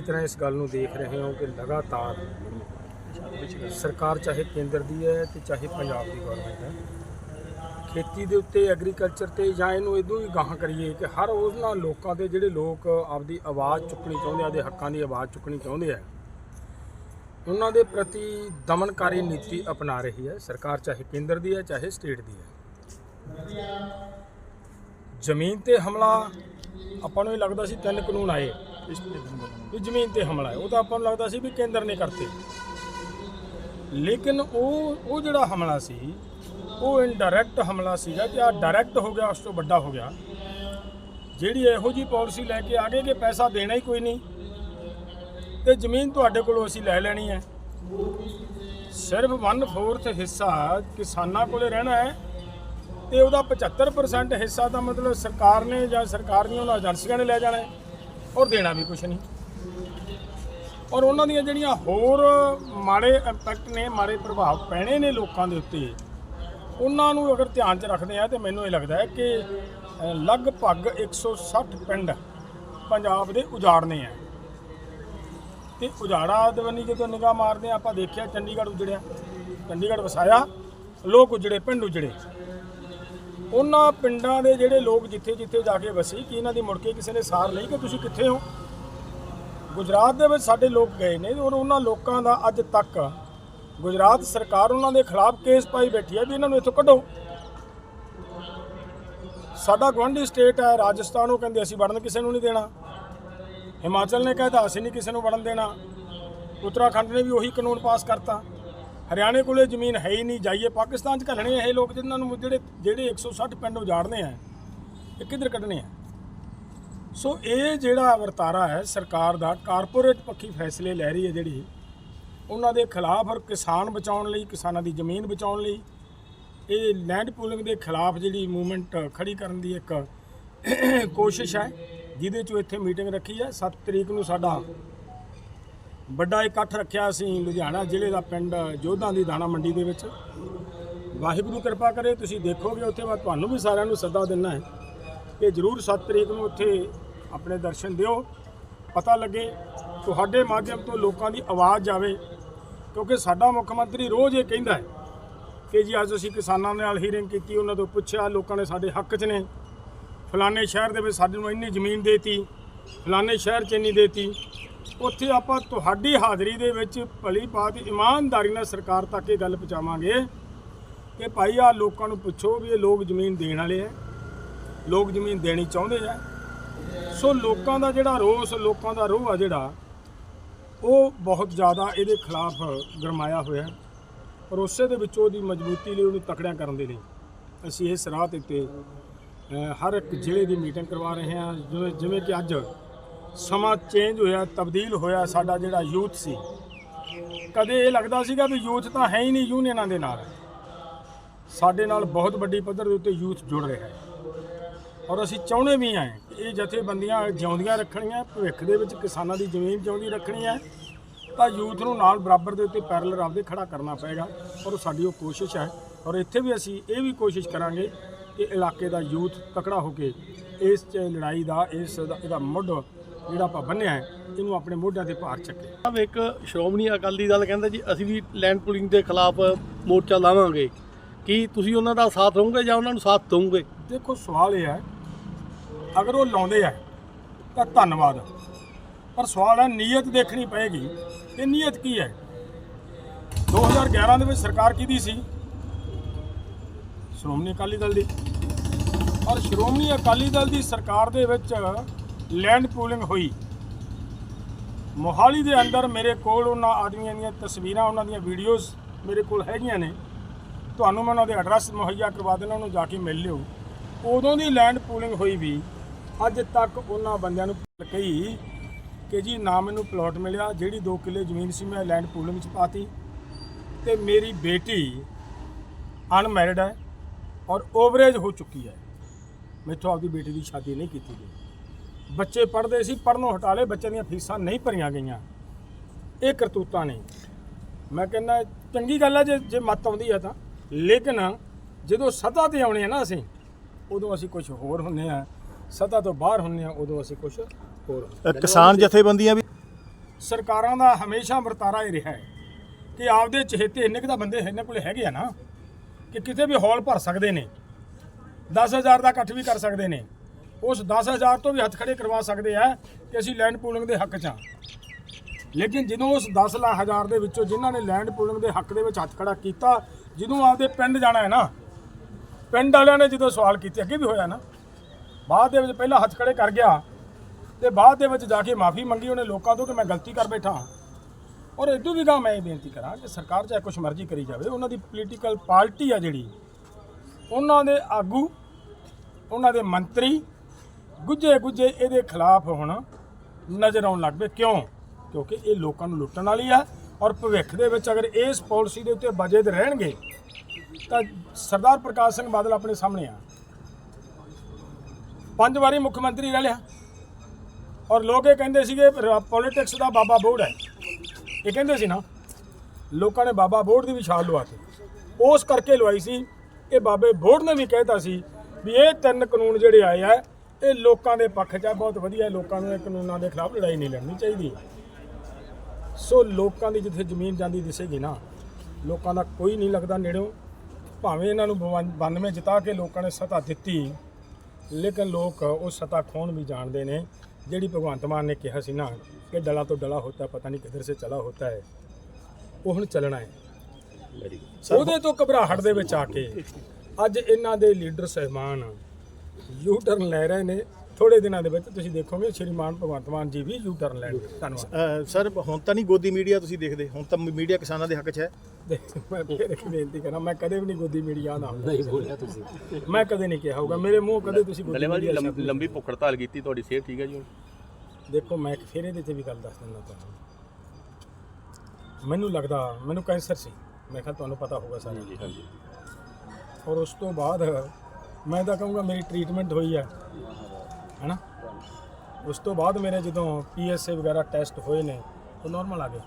ਚੰਗੀ ਤਰ੍ਹਾਂ ਇਸ ਗੱਲ ਨੂੰ ਦੇਖ ਰਹੇ ਹੋ ਕਿ ਲਗਾਤਾਰ ਸਰਕਾਰ ਚਾਹੇ ਕੇਂਦਰ ਦੀ ਹੈ ਤੇ ਚਾਹੇ ਪੰਜਾਬ ਦੀ ਗਵਰਨਮੈਂਟ ਹੈ, ਖੇਤੀ ਦੇ ਉੱਤੇ ਐਗਰੀਕਲਚਰ ਤੇ ਜਾਂ ਇਹਨੂੰ ਇਦੋਂ ਵੀ ਗਾਹਾਂ ਕਰੀਏ ਕਿ ਹਰ ਉਹਨਾਂ ਲੋਕਾਂ ਦੇ ਜਿਹੜੇ ਲੋਕ ਆਪਦੀ ਆਵਾਜ਼ ਚੁੱਕਣੀ ਚਾਹੁੰਦੇ ਆ ਦੇ ਹੱਕਾਂ ਦੀ ਆਵਾਜ਼ ਚੁੱਕਣੀ ਚਾਹੁੰਦੇ ਆ, ਉਹਨਾਂ ਦੇ ਪ੍ਰਤੀ ਦਮਨਕਾਰੀ ਨੀਤੀ ਅਪਣਾ ਰਹੀ ਹੈ। ਸਰਕਾਰ ਚਾਹੇ ਕੇਂਦਰ ਦੀ ਹੈ, ਚਾਹੇ ਸਟੇਟ ਦੀ ਹੈ। ਜ਼ਮੀਨ ਤੇ ਹਮਲਾ ਆਪਾਂ ਨੂੰ ਇਹ ਲੱਗਦਾ ਸੀ ਤਿੰਨ ਕਾਨੂੰਨ ਆਏ। ਵੀ ਜ਼ਮੀਨ ਤੇ ਹਮਲਾ ਹੈ। ਉਹ ਤਾਂ ਆਪਾਂ ਨੂੰ ਲੱਗਦਾ ਸੀ ਵੀ ਕੇਂਦਰ ਨੇ ਕਰਤੇ। ਲੇਕਿਨ ਉਹ ਉਹ ਜਿਹੜਾ ਹਮਲਾ ਸੀ, ਉਹ ਇਨਡਾਇਰੈਕਟ ਹਮਲਾ ਸੀਗਾ ਕਿ ਆ ਡਾਇਰੈਕਟ ਹੋ ਗਿਆ, ਉਸ ਤੋਂ ਵੱਡਾ ਹੋ ਗਿਆ। ਜਿਹੜੀ ਇਹੋ ਜੀ ਪਾਲਿਸੀ ਲੈ ਕੇ ਆ ਗਏ ਕਿ ਪੈਸਾ ਦੇਣਾ ਹੀ ਕੋਈ ਨਹੀਂ। ਤੇ ਜ਼ਮੀਨ ਤੁਹਾਡੇ ਕੋਲੋਂ ਅਸੀਂ ਲੈ ਲੈਣੀ ਹੈ। ਸਿਰਫ 1/4 ਹਿੱਸਾ ਕਿਸਾਨਾਂ ਕੋਲੇ ਰਹਿਣਾ ਹੈ। ਤੇ ਉਹਦਾ 75% ਹਿੱਸਾ ਤਾਂ ਮਤਲਬ ਸਰਕਾਰ ਨੇ ਜਾਂ ਸਰਕਾਰ ਦੀਆਂ ਉਹਨਾਂ ਏਜੰਸੀਆਂ ਨੇ ਲੈ ਜਾਣਾ ਹੈ। ਔਰ ਦੇਣਾ ਵੀ ਕੁਝ ਨਹੀਂ। ਔਰ ਉਹਨਾਂ ਦੀਆਂ ਜਿਹੜੀਆਂ ਹੋਰ ਮਾੜੇ ਇੰਪੈਕਟ ਨੇ ਮਾੜੇ ਪ੍ਰਭਾਵ ਪੈਣੇ ਨੇ ਲੋਕਾਂ ਦੇ ਉੱਤੇ ਉਹਨਾਂ ਨੂੰ ਅਗਰ ਧਿਆਨ 'ਚ ਰੱਖਦੇ ਆ ਤੇ ਮੈਨੂੰ ਇਹ ਲੱਗਦਾ ਹੈ ਕਿ ਅ, ਲਗਭਗ 160 ਪਿੰਡ ਪੰਜਾਬ ਦੇ ਉਜਾੜਨੇ ਆ। ਤੇ ਉਜਾੜਾ ਦਵਨੀ ਜਦੋਂ ਨਿਗਾਹ ਮਾਰਦੇ ਆ ਆਪਾਂ ਦੇਖਿਆ ਚੰਡੀਗੜ੍ਹ ਉਜੜਿਆ ਚੰਡੀਗੜ੍ਹ ਵਸਾਇਆ ਲੋਕ ਉਜੜੇ ਪਿੰਡ ਉਜੜੇ। ਉਹਨਾਂ ਪਿੰਡਾਂ ਦੇ ਜਿਹੜੇ ਲੋਕ ਜਿੱਥੇ ਜਿੱਥੇ ਜਾ ਕੇ ਵਸੇ, ਕਿ ਇਹਨਾਂ ਦੀ ਮੁੜ ਕੇ ਕਿਸੇ ਨੇ ਸਾਰ ਲਈ ਕਿ ਤੁਸੀਂ ਕਿੱਥੇ ਹੋ? ਗੁਜਰਾਤ ਦੇ ਵਿੱਚ ਸਾਡੇ ਲੋਕ ਗਏ ਨੇ ਔਰ ਉਹਨਾਂ ਲੋਕਾਂ ਦਾ ਅੱਜ ਤੱਕ ਗੁਜਰਾਤ ਸਰਕਾਰ ਉਹਨਾਂ ਦੇ ਖਿਲਾਫ ਕੇਸ ਪਾਈ ਬੈਠੀ ਹੈ ਵੀ ਇਹਨਾਂ ਨੂੰ ਇੱਥੋਂ ਕੱਢੋ। ਸਾਡਾ ਗਵਾਂਢੀ ਸਟੇਟ ਹੈ, ਰਾਜਸਥਾਨ, ਉਹ ਕਹਿੰਦੇ ਅਸੀਂ ਵੜਨ ਕਿਸੇ ਨੂੰ ਨਹੀਂ ਦੇਣਾ। ਹਿਮਾਚਲ ਨੇ ਕਹਿਤਾ ਅਸੀਂ ਨਹੀਂ ਕਿਸੇ ਨੂੰ ਵੜਨ ਦੇਣਾ। ਉੱਤਰਾਖੰਡ ਨੇ ਵੀ ਉਹੀ ਕਾਨੂੰਨ ਪਾਸ ਕਰਤਾ। ਹਰਿਆਣੇ ਕੋਲੇ ਜ਼ਮੀਨ ਹੈ ਹੀ ਨਹੀਂ, ਜਾਈਏ ਪਾਕਿਸਤਾਨ 'ਚ ਘੱਲਣੇ ਇਹ ਲੋਕ ਜਿਨ੍ਹਾਂ ਨੂੰ ਜਿਹੜੇ ਜਿਹੜੇ 160 ਪਿੰਡ ਉਜਾੜਨੇ ਆ, ਇਹ ਕਿੱਧਰ ਕੱਢਣੇ ਆ? ਸੋ ਇਹ ਜਿਹੜਾ ਵਰਤਾਰਾ ਹੈ ਸਰਕਾਰ ਦਾ, ਕਾਰਪੋਰੇਟ ਪੱਖੀ ਫੈਸਲੇ ਲੈ ਰਹੀ ਹੈ ਜਿਹੜੀ, ਉਹਨਾਂ ਦੇ ਖਿਲਾਫ ਔਰ ਕਿਸਾਨ ਬਚਾਉਣ ਲਈ, ਕਿਸਾਨਾਂ ਦੀ ਜ਼ਮੀਨ ਬਚਾਉਣ ਲਈ, ਇਹ ਲੈਂਡ ਪੂਲਿੰਗ ਦੇ ਖਿਲਾਫ ਜਿਹੜੀ ਮੂਵਮੈਂਟ ਖੜੀ ਕਰਨ ਦੀ ਇੱਕ ਕੋਸ਼ਿਸ਼ ਹੈ, ਜਿਹਦੇ ਚੋਂ ਇੱਥੇ ਮੀਟਿੰਗ ਰੱਖੀ ਹੈ 7 ਤਰੀਕ ਨੂੰ ਸਾਡਾ ਵੱਡਾ ਇਕੱਠ ਰੱਖਿਆ ਅਸੀਂ ਲੁਧਿਆਣਾ ਜ਼ਿਲ੍ਹੇ ਦਾ ਪਿੰਡ ਜੋਧਾਂ ਦੀ ਦਾਣਾ ਮੰਡੀ ਦੇ ਵਿੱਚ। ਵਾਹਿਗੁਰੂ ਕਿਰਪਾ ਕਰੇ, ਤੁਸੀਂ ਦੇਖੋਗੇ ਉੱਥੇ ਮੈਂ ਤੁਹਾਨੂੰ ਵੀ ਸਾਰਿਆਂ ਨੂੰ ਸੱਦਾ ਦਿੰਦਾ ਹੈ ਕਿ ਜਰੂਰ 7 ਤਰੀਕ ਨੂੰ ਉੱਥੇ ਆਪਣੇ ਦਰਸ਼ਨ ਦਿਓ। ਪਤਾ ਲੱਗੇ ਤੁਹਾਡੇ ਮਾਧਿਅਮ ਤੋਂ ਲੋਕਾਂ ਦੀ ਆਵਾਜ਼ ਜਾਵੇ ਕਿਉਂਕਿ ਸਾਡਾ ਮੁੱਖ ਮੰਤਰੀ ਰੋਜ਼ ਇਹ ਕਹਿੰਦਾ ਹੈ ਕਿ ਜੀ ਅੱਜ ਅਸੀਂ ਕਿਸਾਨਾਂ ਨਾਲ ਹੀਰਿੰਗ ਕੀਤੀ, ਉਹਨਾਂ ਤੋਂ ਪੁੱਛਿਆ, ਲੋਕਾਂ ਨੇ ਸਾਡੇ ਹੱਕ 'ਚ ਨੇ। ਫਲਾਣੇ ਸ਼ਹਿਰ ਦੇ ਵਿੱਚ ਸਾਡੇ ਨੂੰ ਇੰਨੀ ਜ਼ਮੀਨ ਦੇਤੀ, ਫਲਾਣੇ ਸ਼ਹਿਰ 'ਚ ਇੰਨੀ ਦੇਤੀ। ਉੱਥੇ ਆਪਾਂ ਤੁਹਾਡੀ ਹਾਜ਼ਰੀ ਦੇ ਵਿੱਚ ਭਲੀ ਬਾਤ ਇਮਾਨਦਾਰੀ ਨਾਲ ਸਰਕਾਰ ਤੱਕ ਇਹ ਗੱਲ ਪਹੁੰਚਾਵਾਂਗੇ ਕਿ ਭਾਈ ਆ ਲੋਕਾਂ ਨੂੰ ਪੁੱਛੋ ਵੀ ਇਹ ਲੋਕ ਜ਼ਮੀਨ ਦੇਣ ਵਾਲੇ ਆ, ਲੋਕ ਜ਼ਮੀਨ ਦੇਣੀ ਚਾਹੁੰਦੇ ਆ। ਸੋ ਲੋਕਾਂ ਦਾ ਜਿਹੜਾ ਰੋਸ, ਲੋਕਾਂ ਦਾ ਰੋਹ ਆ ਜਿਹੜਾ, ਉਹ ਬਹੁਤ ਜ਼ਿਆਦਾ ਇਹਦੇ ਖਿਲਾਫ ਗਰਮਾਇਆ ਹੋਇਆ ਹੈ ਔਰ ਉਸੇ ਦੇ ਵਿੱਚੋਂ ਉਹਦੀ ਮਜ਼ਬੂਤੀ ਲਈ, ਉਹਨੂੰ ਤਕੜਿਆਂ ਕਰਨ ਦੇ ਲਈ ਅਸੀਂ ਇਸ ਰਾਹ 'ਤੇ ਹਰ ਇੱਕ ਜ਼ਿਲ੍ਹੇ ਦੀ ਮੀਟਿੰਗ ਕਰਵਾ ਰਹੇ ਹਾਂ। ਜਿਵੇਂ ਜਿਵੇਂ ਕਿ ਅੱਜ ਸਮਾਂ ਚੇਂਜ ਹੋਇਆ, ਤਬਦੀਲ ਹੋਇਆ ਸਾਡਾ ਜਿਹੜਾ ਯੂਥ ਸੀ। ਕਦੇ ਇਹ ਲੱਗਦਾ ਸੀਗਾ ਵੀ ਯੂਥ ਤਾਂ ਹੈ ਹੀ ਨਹੀਂ ਯੂਨੀਅਨਾਂ ਦੇ ਨਾਲ। ਸਾਡੇ ਨਾਲ ਬਹੁਤ ਵੱਡੀ ਪੱਧਰ ਦੇ ਉੱਤੇ ਯੂਥ ਜੁੜ ਰਿਹਾ ਹੈ। ਔਰ ਅਸੀਂ ਚਾਹੁੰਦੇ ਵੀ ਹਾਂ ਕਿ ਇਹ ਜਥੇਬੰਦੀਆਂ ਜਿਉਂਦੀਆਂ ਰੱਖਣੀਆਂ, ਭਵਿੱਖ ਦੇ ਵਿੱਚ ਕਿਸਾਨਾਂ ਦੀ ਜ਼ਮੀਨ ਜਿਉਂਦੀ ਰੱਖਣੀ ਹੈ, ਤਾਂ ਯੂਥ ਨੂੰ ਨਾਲ ਬਰਾਬਰ ਦੇ ਉੱਤੇ ਪੈਰਲਰ ਆਪਦੇ ਖੜਾ ਕਰਨਾ ਪਏਗਾ। ਔਰ ਸਾਡੀ ਉਹ ਕੋਸ਼ਿਸ਼ ਹੈ। ਔਰ ਇੱਥੇ ਵੀ ਅਸੀਂ ਇਹ ਵੀ ਕੋਸ਼ਿਸ਼ ਕਰਾਂਗੇ ਕਿ ਇਲਾਕੇ ਦਾ ਯੂਥ ਤਕੜਾ ਹੋ ਕੇ ਇਸ ਲੜਾਈ ਦਾ, ਇਸ ਦਾ, ਇਹਦਾ ਮੁੱਢ ਜਿਹੜਾ ਆਪਾਂ ਬੰਨਿਆ ਹੈ ਇਹਨੂੰ ਆਪਣੇ ਮੋਢਿਆਂ ਤੇ ਭਾਰ ਚੱਕੇ। ਸਾਹਿਬ ਇੱਕ ਸ਼੍ਰੋਮਣੀ ਅਕਾਲੀ ਦਲ ਕਹਿੰਦਾ ਜੀ ਅਸੀਂ ਵੀ ਲੈਂਡ ਪੁਲਿੰਗ ਦੇ ਖਿਲਾਫ ਮੋਰਚਾ ਲਾਵਾਂਗੇ। ਕੀ ਤੁਸੀਂ ਉਹਨਾਂ ਦਾ ਸਾਥ ਰਹੋਗੇ ਜਾਂ ਉਹਨਾਂ ਨੂੰ ਸਾਥ ਦਵੋਗੇ? ਦੇਖੋ ਸਵਾਲ ਇਹ ਹੈ ਅਗਰ ਉਹ ਲਾਉਂਦੇ ਆ ਤਾਂ ਧੰਨਵਾਦ। ਪਰ ਸਵਾਲ ਹੈ ਨੀਅਤ ਦੇਖਣੀ ਪਏਗੀ। ਕਿ ਨੀਅਤ ਕੀ ਹੈ? 2011 ਦੇ ਵਿੱਚ ਸਰਕਾਰ ਕਿਹਦੀ ਸੀ? ਸ਼੍ਰੋਮਣੀ ਅਕਾਲੀ ਦਲ ਦੀ। ਔਰ ਸ਼੍ਰੋਮਣੀ ਅਕਾਲੀ ਦਲ ਦੀ ਸਰਕਾਰ ਦੇ ਵਿੱਚ ਲੈਂਡ ਪੂਲਿੰਗ ਹੋਈ। ਮੋਹਾਲੀ ਦੇ ਅੰਦਰ ਮੇਰੇ ਕੋਲ ਉਹਨਾਂ ਆਦਮੀਆਂ ਦੀਆਂ ਤਸਵੀਰਾਂ, ਉਹਨਾਂ ਦੀਆਂ ਵੀਡੀਓਜ਼ ਮੇਰੇ ਕੋਲ ਹੈਗੀਆਂ ਨੇ। ਤੁਹਾਨੂੰ ਮੈਂ ਉਹਨਾਂ ਦੇ ਐਡਰੈਸ ਮੁਹੱਈਆ ਕਰਵਾ ਦੇਣਾ ਉਹਨੂੰ ਜਾ ਕੇ ਮਿਲ ਲਿਓ। ਉਦੋਂ ਦੀ ਲੈਂਡ ਪੂਲਿੰਗ ਹੋਈ ਵੀ, ਅੱਜ ਤੱਕ ਉਹਨਾਂ ਬੰਦਿਆਂ ਨੂੰ ਕਹੀ ਕਿ ਜੀ ਨਾ ਮੈਨੂੰ ਪਲਾਟ ਮਿਲਿਆ, ਜਿਹੜੀ 2 ਕਿੱਲੇ ਜ਼ਮੀਨ ਸੀ ਮੈਂ ਲੈਂਡ ਪੂਲਿੰਗ 'ਚ ਪਾਤੀ। ਤੇ ਮੇਰੀ ਬੇਟੀ ਅਨਮੈਰਿਡ ਹੈ ਔਰ ਓਵਰੇਜ ਹੋ ਚੁੱਕੀ ਹੈ। ਮੈਥੋਂ ਆਪਦੀ ਬੇਟੀ ਦੀ ਸ਼ਾਦੀ ਨਹੀਂ ਕੀਤੀ ਗਈ। ਬੱਚੇ ਪੜ੍ਹਦੇ ਸੀ ਪੜ੍ਹਨੋਂ ਹਟਾ ਲਏ ਬੱਚਿਆਂ ਦੀਆਂ ਫੀਸਾਂ ਨਹੀਂ ਭਰੀਆਂ ਗਈਆਂ। ਇਹ ਕਰਤੂਤਾਂ ਨੇ। ਮੈਂ ਕਹਿੰਦਾ ਚੰਗੀ ਗੱਲ ਹੈ ਜੇ ਜੇ ਮੱਤ ਆਉਂਦੀ ਹੈ ਤਾਂ। ਲੇਕਿਨ ਜਦੋਂ ਸੱਤਾ ਤੇ ਆਉਣੇ ਆ ਨਾ ਅਸੀਂ ਉਦੋਂ ਅਸੀਂ ਕੁਝ ਹੋਰ ਹੁੰਨੇ ਆ। ਸੱਤਾ ਤੋਂ ਬਾਹਰ ਹੁੰਨੇ ਆ ਉਦੋਂ ਅਸੀਂ ਕੁਝ ਹੋਰ ਹਾਂ। ਕਿਸਾਨ ਜਥੇਬੰਦੀਆਂ ਵੀ ਸਰਕਾਰਾਂ ਦਾ ਹਮੇਸ਼ਾ ਵਰਤਾਰਾ ਇਹ ਰਿਹਾ ਹੈ ਕਿ ਆਪਦੇ ਚਹੇਤੇ ਇੰਨੇ ਕੁ ਤਾਂ ਬੰਦੇ ਇਹਨਾਂ ਕੋਲੇ ਹੈਗੇ ਆ ਨਾ ਕਿ ਕਿਤੇ ਵੀ ਹੌਲ ਭਰ ਸਕਦੇ ਨੇ। 10000 ਦਾ ਇਕੱਠ ਵੀ ਕਰ ਸਕਦੇ ਨੇ। ਉਸ 10000 ਤੋਂ ਵੀ ਹੱਥ ਖੜੇ ਕਰਵਾ ਸਕਦੇ ਆ ਕਿ ਅਸੀਂ ਲੈਂਡ ਪੂਲਿੰਗ ਦੇ ਹੱਕ 'ਚ ਹਾਂ। ਲੇਕਿਨ ਜਦੋਂ ਉਸ 10 ਲੱਖ ਹਜ਼ਾਰ ਦੇ ਵਿੱਚੋਂ ਜਿਨ੍ਹਾਂ ਨੇ ਲੈਂਡ ਪੂਲਿੰਗ ਦੇ ਹੱਕ ਦੇ ਵਿੱਚ ਹੱਥ ਖੜਾ ਕੀਤਾ, ਜਦੋਂ ਆਪਦੇ ਪਿੰਡ ਜਾਣਾ ਹੈ ਨਾ, ਪਿੰਡ ਵਾਲਿਆਂ ਨੇ ਜਦੋਂ ਸਵਾਲ ਕੀਤੇ, ਅੱਗੇ ਵੀ ਹੋਇਆ ਨਾ, ਬਾਅਦ ਦੇ ਵਿੱਚ ਪਹਿਲਾਂ ਹੱਥ ਖੜੇ ਕਰ ਗਿਆ ਤੇ ਬਾਅਦ ਦੇ ਵਿੱਚ ਜਾ ਕੇ ਮਾਫੀ ਮੰਗੀ, ਉਹਨੇ ਲੋਕਾਂ ਤੋਂ ਕਿ ਮੈਂ ਗਲਤੀ ਕਰ ਬੈਠਾ ਹਾਂ। ਔਰ ਇਦੋਂ ਵੀ ਗਾ ਮੈਂ ਇਹ ਬੇਨਤੀ ਕਰਾਂ ਕਿ ਸਰਕਾਰ ਚਾਹੇ ਕੁਛ ਮਰਜ਼ੀ ਕਰੀ ਜਾਵੇ, ਉਹਨਾਂ ਦੀ ਪੋਲੀਟੀਕਲ ਪਾਰਟੀ ਆ ਜਿਹੜੀ, ਉਹਨਾਂ ਦੇ ਆਗੂ, ਉਹਨਾਂ ਦੇ ਮੰਤਰੀ ਗੁੱਜੇ ਗੁੱਜੇ ਇਹਦੇ ਖਿਲਾਫ ਹੁਣ ਨਜ਼ਰ ਆਉਣ ਲੱਗ ਪਏ। ਕਿਉਂ? ਕਿਉਂਕਿ ਇਹ ਲੋਕਾਂ ਨੂੰ ਲੁੱਟਣ ਵਾਲੀ ਆ ਔਰ ਭਵਿੱਖ ਦੇ ਵਿੱਚ ਅਗਰ ਇਸ ਪਾਲਿਸੀ ਦੇ ਉੱਤੇ ਬਜੇ ਤੇ ਰਹਿਣਗੇ, ਤਾਂ ਸਰਦਾਰ ਪ੍ਰਕਾਸ਼ ਸਿੰਘ ਬਾਦਲ ਆਪਣੇ ਸਾਹਮਣੇ ਆ। ਪੰਜ ਵਾਰੀ ਮੁੱਖ ਮੰਤਰੀ ਰਹਿ ਲਿਆ। ਔਰ ਲੋਕ ਇਹ ਕਹਿੰਦੇ ਸੀਗੇ ਪੋਲਿਟਿਕਸ ਦਾ ਬਾਬਾ ਬੋੜ ਹੈ। ਇਹ ਕਹਿੰਦੇ ਸੀ ਨਾ, ਲੋਕਾਂ ਨੇ ਬਾਬਾ ਬੋੜ ਦੀ ਵੀ ਛਾਲ ਲਵਾਤੀ ਉਸ ਕਰਕੇ ਲਵਾਈ ਸੀ। ਇਹ ਬਾਬੇ ਬੋੜ ਨੇ ਵੀ ਕਹਿਤਾ ਸੀ ਵੀ ਇਹ ਤਿੰਨ ਕਾਨੂੰਨ ਜਿਹੜੇ ਆਏ ਆ ਇਹ ਲੋਕਾਂ ਦੇ ਪੱਖ 'ਚ ਆ ਬਹੁਤ ਵਧੀਆ ਲੋਕਾਂ ਨੂੰ ਇਹ ਕਾਨੂੰਨਾਂ ਦੇ ਖਿਲਾਫ ਲੜਾਈ ਨਹੀਂ ਲੜਨੀ ਚਾਹੀਦੀ। ਸੋ ਲੋਕਾਂ ਦੀ ਜਿੱਥੇ ਜ਼ਮੀਨ ਜਾਂਦੀ ਦਿਸੇਗੀ ਨਾ ਲੋਕਾਂ ਦਾ ਕੋਈ ਨਹੀਂ ਲੱਗਦਾ ਨੇੜਿਓਂ। ਭਾਵੇਂ ਇਹਨਾਂ ਨੂੰ 92 ਜਿਤਾ ਕੇ ਲੋਕਾਂ ਨੇ ਸਤਾ ਦਿੱਤੀ ਲੇਕਿਨ ਲੋਕ ਉਹ ਸਤਾ ਖੋਣ ਵੀ ਜਾਣਦੇ ਨੇ ਜਿਹੜੀ ਭਗਵੰਤ ਮਾਨ ਨੇ ਕਿਹਾ ਸੀ ਨਾ ਕਿ ਡਲਾ ਤੋਂ ਡਲਾ ਹੋਤਾ ਪਤਾ ਨਹੀਂ ਕਿੱਧਰ ਸੇ ਚਲਾ ਹੋਤਾ ਹੈ। ਉਹ ਹੁਣ ਚੱਲਣਾ ਹੈ। ਉਹਦੇ ਤੋਂ ਘਬਰਾਹਟ ਦੇ ਵਿੱਚ ਆ ਕੇ ਅੱਜ ਇਹਨਾਂ ਦੇ ਲੀਡਰ ਸਹਿਮਾਨ ਯੂ ਟਰਨ ਲੈ ਰਹੇ ਨੇ। ਥੋੜੇ ਦਿਨਾਂ ਦੇ ਵਿੱਚ ਤੁਸੀਂ ਦੇਖੋਗੇ ਸ਼੍ਰੀਮਾਨ ਭਗਵੰਤ ਮਾਨ ਜੀ ਵੀ ਯੂ ਟਰਨ ਲੈਣਗੇ ਧੰਨਵਾਦ। ਅਹ ਸਰ ਹੁਣ ਤਾਂ ਨਹੀਂ ਗੋਦੀ ਮੀਡੀਆ ਤੁਸੀਂ ਦੇਖਦੇ। ਹੁਣ ਤਾਂ ਮੀਡੀਆ ਕਿਸਾਨਾਂ ਦੇ ਹੱਕ 'ਚ ਹੈ। ਮੈਂ ਫਿਰ ਇੱਕ ਬੇਨਤੀ ਕਰਾਂ ਮੈਂ ਕਦੇ ਵੀ ਨਹੀਂ ਗੋਦੀ ਮੀਡੀਆ ਨਾਮ ਨਹੀਂ ਬੋਲਿਆ ਤੁਸੀਂ। ਮੈਂ ਕਦੇ ਨਹੀਂ ਕਿਹਾ ਹੋਊਗਾ। ਮੇਰੇ ਮੂੰਹ ਕਦੇ ਤੁਸੀਂ ਗੋਦੀ ਡੱਲੇਵਾਲ ਜੀ media ਲੰਬ- ਲੰਬੀ ਭੁੱਖ ਹੜਤਾਲ ਕੀਤੀ ਤੁਹਾਡੀ ਸਿਹਤ ਠੀਕ ਹੈ ਜੀ ਹੁਣ? ਦੇਖੋ ਮੈਂ ਇੱਕ ਫਿਰ ਇਹਦੇ ਤੇ ਵੀ ਗੱਲ ਦੱਸ ਦਿੰਦਾ ਤੁਹਾਨੂੰ। ਮੈਨੂੰ ਲੱਗਦਾ ਮੈਨੂੰ ਕੈਂਸਰ ਸੀ। ਮੈਂ ਕਿਹਾ ਤੁਹਾਨੂੰ ਪਤਾ ਹੋਊਗਾ ਸਾਰਾ। ਜੀ ਹਾਂਜੀ। ਔਰ ਉਸ ਤੋਂ ਬਾਅਦ ਮੈਂ ਤਾਂ ਕਹੂੰਗਾ ਮੇਰੀ ਟ੍ਰੀਟਮੈਂਟ ਹੋਈ ਹੈ ਹੈਨਾ? ਉਸ ਤੋਂ ਬਾਅਦ ਮੇਰੇ ਜਦੋਂ ਪੀਐਸਏ ਵਗੈਰਾ ਟੈਸਟ ਹੋਏ ਨੇ, ਉਹ ਨਾਰਮਲ ਆ ਗਏ।